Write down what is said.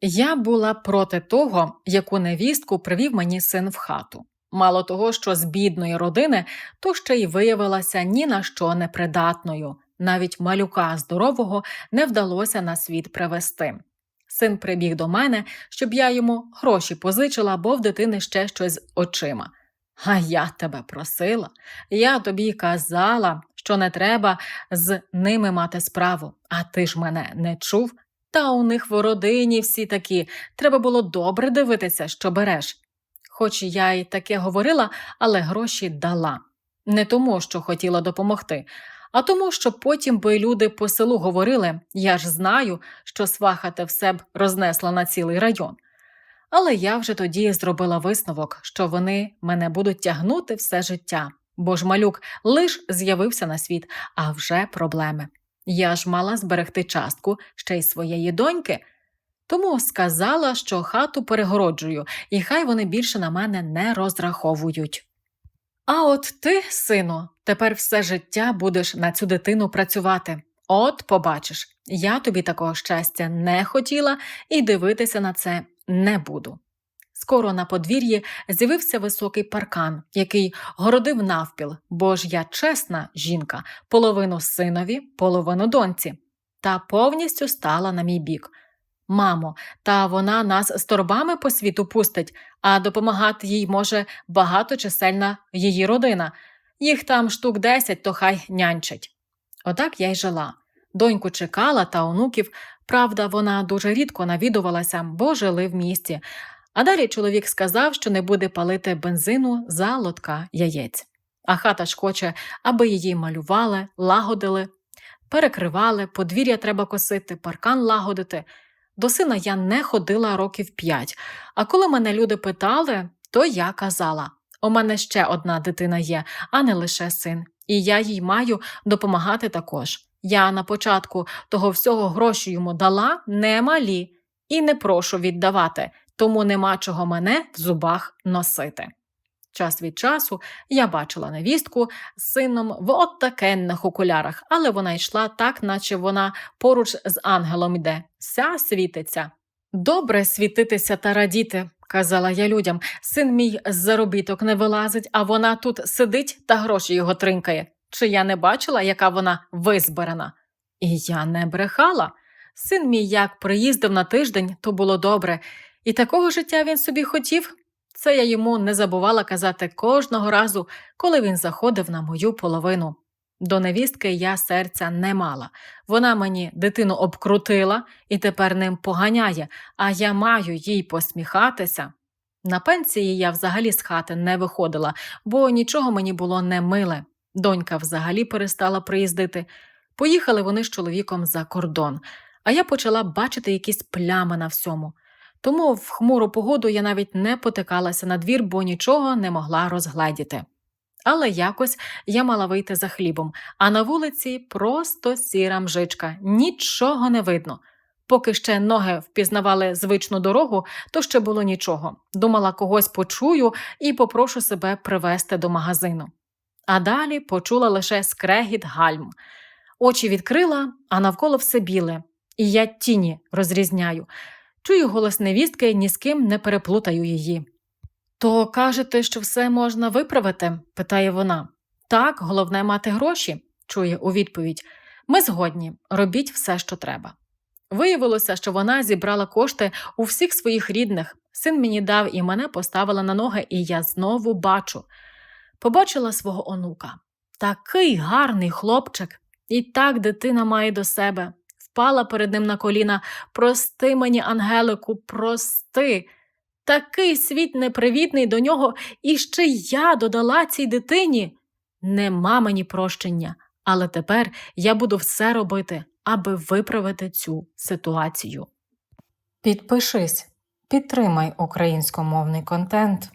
Я була проти того, яку невістку привів мені син в хату. Мало того, що з бідної родини, то ще й виявилася ні на що непридатною. Навіть малюка здорового не вдалося на світ привести. Син прибіг до мене, щоб я йому гроші позичила, бо в дитини ще щось з очима. А я тебе просила, я тобі казала, що не треба з ними мати справу, а ти ж мене не чув. Та у них в родині всі такі, треба було добре дивитися, що береш. Хоч я й таке говорила, але гроші дала. Не тому, що хотіла допомогти, а тому, що потім би люди по селу говорили я ж знаю, що свахати все б рознесла на цілий район. Але я вже тоді зробила висновок, що вони мене будуть тягнути все життя, бо ж малюк лиш з'явився на світ, а вже проблеми. Я ж мала зберегти частку ще й своєї доньки, тому сказала, що хату перегороджую, і хай вони більше на мене не розраховують. А от ти, сину, тепер все життя будеш на цю дитину працювати. От побачиш, я тобі такого щастя не хотіла і дивитися на це не буду. Скоро на подвір'ї з'явився високий паркан, який городив навпіл, бо ж я чесна жінка, половину синові, половину доньці, та повністю стала на мій бік. Мамо, та вона нас з торбами по світу пустить, а допомагати їй може багаточисельна її родина. Їх там штук десять, то хай нянчать. Отак я й жила. Доньку чекала та онуків, правда, вона дуже рідко навідувалася, бо жили в місті. А далі чоловік сказав, що не буде палити бензину за лотка яєць. А хата ж хоче, аби її малювали, лагодили, перекривали, подвір'я треба косити, паркан лагодити. До сина я не ходила років п'ять, а коли мене люди питали, то я казала: у мене ще одна дитина є, а не лише син, і я їй маю допомагати також. Я на початку того всього гроші йому дала немалі і не прошу віддавати, тому нема чого мене в зубах носити. Час від часу я бачила невістку з сином в оттакенних окулярах, але вона йшла так, наче вона поруч з ангелом йде, вся світиться. Добре світитися та радіти, казала я людям. Син мій з заробіток не вилазить, а вона тут сидить та гроші його тринкає. Чи я не бачила, яка вона визбирана? І я не брехала. Син мій як приїздив на тиждень, то було добре, і такого життя він собі хотів. Це я йому не забувала казати кожного разу, коли він заходив на мою половину. До невістки я серця не мала. Вона мені дитину обкрутила і тепер ним поганяє, а я маю їй посміхатися. На пенсії я взагалі з хати не виходила, бо нічого мені було не миле. Донька взагалі перестала приїздити. Поїхали вони з чоловіком за кордон, а я почала бачити якісь плями на всьому. Тому в хмуру погоду я навіть не потикалася на двір, бо нічого не могла розгледіти. Але якось я мала вийти за хлібом, а на вулиці просто сіра мжичка, нічого не видно. Поки ще ноги впізнавали звичну дорогу, то ще було нічого. Думала, когось почую і попрошу себе привезти до магазину. А далі почула лише скрегіт гальм. Очі відкрила, а навколо все біле, і я тіні розрізняю. Чую голос невістки, ні з ким не переплутаю її. То кажете, що все можна виправити? питає вона. Так, головне мати гроші, чує у відповідь. Ми згодні, робіть все, що треба. Виявилося, що вона зібрала кошти у всіх своїх рідних. Син мені дав і мене поставила на ноги, і я знову бачу. Побачила свого онука. Такий гарний хлопчик, і так дитина має до себе. Впала перед ним на коліна. Прости мені, Ангелику, прости. Такий світ непривітний до нього, і ще я додала цій дитині. Нема мені прощення, але тепер я буду все робити, аби виправити цю ситуацію. Підпишись, підтримай українськомовний контент.